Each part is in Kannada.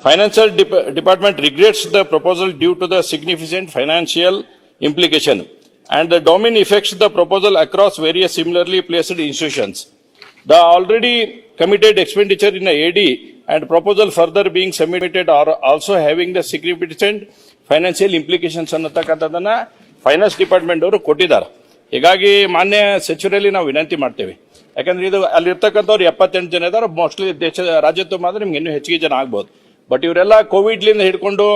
Financial Dep- Department regrets the proposal due to the significant financial implication and the domain affects the proposal across various similarly placed institutions. The already committed expenditure in AD and proposal further being submitted are also having the significant financial implications ಅನ್ನತಕ್ಕಂಥದ್ದನ್ನ ಫೈನಾನ್ಸ್ ಡಿಪಾರ್ಟ್ಮೆಂಟ್ ಅವರು ಕೊಟ್ಟಿದ್ದಾರೆ ಹೀಗಾಗಿ ಮಾನ್ಯ ಸಚಿವರಲ್ಲಿ ನಾವು ವಿನಂತಿ ಮಾಡ್ತೇವೆ ಯಾಕಂದ್ರೆ ಇದು ಅಲ್ಲಿರ್ತಕ್ಕಂಥವ್ರು ಎಪ್ಪತ್ತೆಂಟು ಜನ ಇದ್ದಾರೆ ಮೋಸ್ಟ್ಲಿ ದೇಶ ರಾಜ್ಯ ತುಂಬ ಅಂದ್ರೆ ನಿಮ್ಗೆ ಇನ್ನೂ ಹೆಚ್ಚಿಗೆ ಜನ ಆಗ್ಬೋದು ಬಟ್ ಇವರೆಲ್ಲ ಕೋವಿಡ್ಲಿಂದ ಹಿಡ್ಕೊಂಡು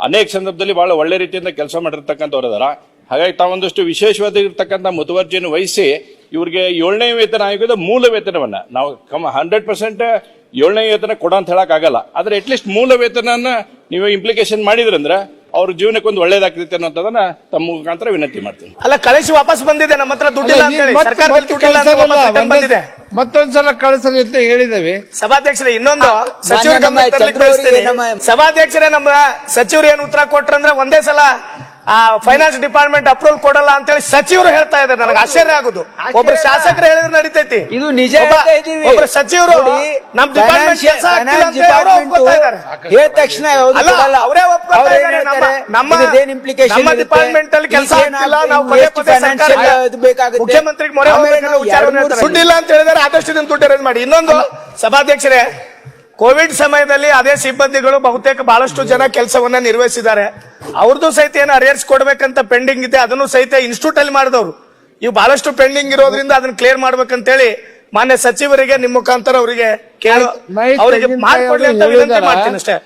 ಅನೇಕ ಸಂದರ್ಭದಲ್ಲಿ ಬಹಳ ಒಳ್ಳೆ ರೀತಿಯಿಂದ ಕೆಲಸ ಮಾಡಿರ್ತಕ್ಕಂಥವ್ರು ಅದಾರ ಹಾಗಾಗಿ ತಾವೊಂದಷ್ಟು ವಿಶೇಷವಾದ ಇರ್ತಕ್ಕಂಥ ಮುತುವರ್ಜಿಯನ್ನು ವಹಿಸಿ ಇವ್ರಿಗೆ ಏಳನೇ ವೇತನ ಆಯೋಗದ ಮೂಲ ವೇತನವನ್ನ. ನಾವು ಕಮ್ ಹಂಡ್ರೆಡ್ ಪರ್ಸೆಂಟ್ ಏಳನೇ ವೇತನ ಕೊಡ ಅಂತ ಹೇಳಕ್ ಆಗಲ್ಲ ಆದ್ರೆ ಅಟ್ಲೀಸ್ಟ್ ಮೂಲ ವೇತನನ ನೀವು ಇಂಪ್ಲಿಕೇಶನ್ ಮಾಡಿದ್ರಂದ್ರೆ ಅವ್ರ ಜೀವನಕ್ಕೆ ಒಂದು ಒಳ್ಳೇದಾಗ್ತೈತೆ ಅನ್ನೋದನ್ನ ತಮ್ಮ ಮುಖಾಂತರ ವಿನಂತಿ ಮಾಡ್ತೀನಿ. ಅಲ್ಲ ಕಳಿಸಿ ವಾಪಸ್ ಬಂದಿದೆ ನಮ್ಮ ಹತ್ರ ದುಡ್ಡಿಲ್ಲ ಮತ್ತೊಂದ್ಸಲ ಕಳಿಸಲಿ ಅಂತ ಹೇಳಿದ್ದೇವೆ ಸಭಾಧ್ಯಕ್ಷರೇ ಇನ್ನೊಂದು ಸಚಿವ ತರ್ಲಿಕ್ಕೆ ಬಯಸ್ತೀನಿ. ಸಭಾಧ್ಯಕ್ಷರೇ ನಮ್ಮ ಸಚಿವರು ಏನ್ ಉತ್ತರ ಕೊಟ್ರಂದ್ರೆ ಒಂದೇ ಸಲ ಆ ಫೈನಾನ್ಸ್ ಡಿಪಾರ್ಟ್ಮೆಂಟ್ ಅಪ್ರೂವಲ್ ಕೊಡಲ್ಲ ಅಂತ ಹೇಳಿ ಸಚಿವರು ಹೇಳ್ತಾ ಇದ್ದಾರೆ ನನಗೆ ಆಶ್ಚರ್ಯ ಆಗುದು ಒಬ್ರು ಶಾಸಕರು ಹೇಳಿದ್ರೆ ನಡೀತೈತಿ ಇದು ನಿಜ. ಒಬ್ರು ಸಚಿವರು ನೋಡಿ, ನಮ್ ಡಿಪಾರ್ಟ್ಮೆಂಟ್ ಕೆಲಸ. ಹೇಳಿದ ತಕ್ಷಣ ಅವರೇ ಒಪ್ಕೊತಾ ಇದ್ದಾರೆ. ನಮ್ಮ- ಹೇಳ್ತಾರೆ? ನಮ್ಮ- ಡಿಪಾರ್ಟ್ಮೆಂಟ್ ನಮ್ಮ? ಅಲ್ಲಿ ಕೆಲಸ ಆಗ್ತಿಲ್ಲ, ನಾವು ಪದೇ ಪದೇ ಇದು ಬೇಕಾಗುತ್ತೆ? ಮುಖ್ಯಮಂತ್ರಿಗೆ ಮೊರೆ. ದುಡ್ಡಿಲ್ಲ ಅಂತ ಹೇಳಿದ್ರೆ ಆದಷ್ಟು ದಿನ ದುಡ್ಡು ಅರೇಂಜ್ ಮಾಡಿ ಇನ್ನೊಂದು ಸಭಾಧ್ಯಕ್ಷರೇ ಕೋವಿಡ್ ಸಮಯದಲ್ಲಿ ಅದೇ ಸಿಬ್ಬಂದಿಗಳು ಬಹುತೇಕ ಬಹಳಷ್ಟು ಜನ ಕೆಲಸವನ್ನ ನಿರ್ವಹಿಸಿದ್ದಾರೆ. ಅವ್ರದ್ದು ಸಹಿತ ಏನು ಅರಿಯರ್ಸ್ ಕೊಡ್ಬೇಕಂತ ಪೆಂಡಿಂಗ್ ಇದೆ ಅದನ್ನು ಸಹಿತ ಇನ್ಸ್ಟಿಟ್ಯೂಟ್ ಅಲ್ಲಿ ಮಾಡಿದವರು. ಇವು ಬಹಳಷ್ಟು ಪೆಂಡಿಂಗ್ ಇರೋದ್ರಿಂದ ಅದನ್ನ ಕ್ಲಿಯರ್ ಮಾಡ್ಬೇಕಂತೇಳಿ ಮಾನ್ಯ ಸಚಿವರಿಗೆ ನಿಮ್ಮ ಮುಖಾಂತರ ಅವರಿಗೆ ಕೇಳಿ ಅವರಿಗೆ ಮಾಡ್ಕೊಡ್ಲಿ ಅಂತ ವಿನಂತಿ ಮಾಡ್ತೀನಿ ಅಷ್ಟೇ.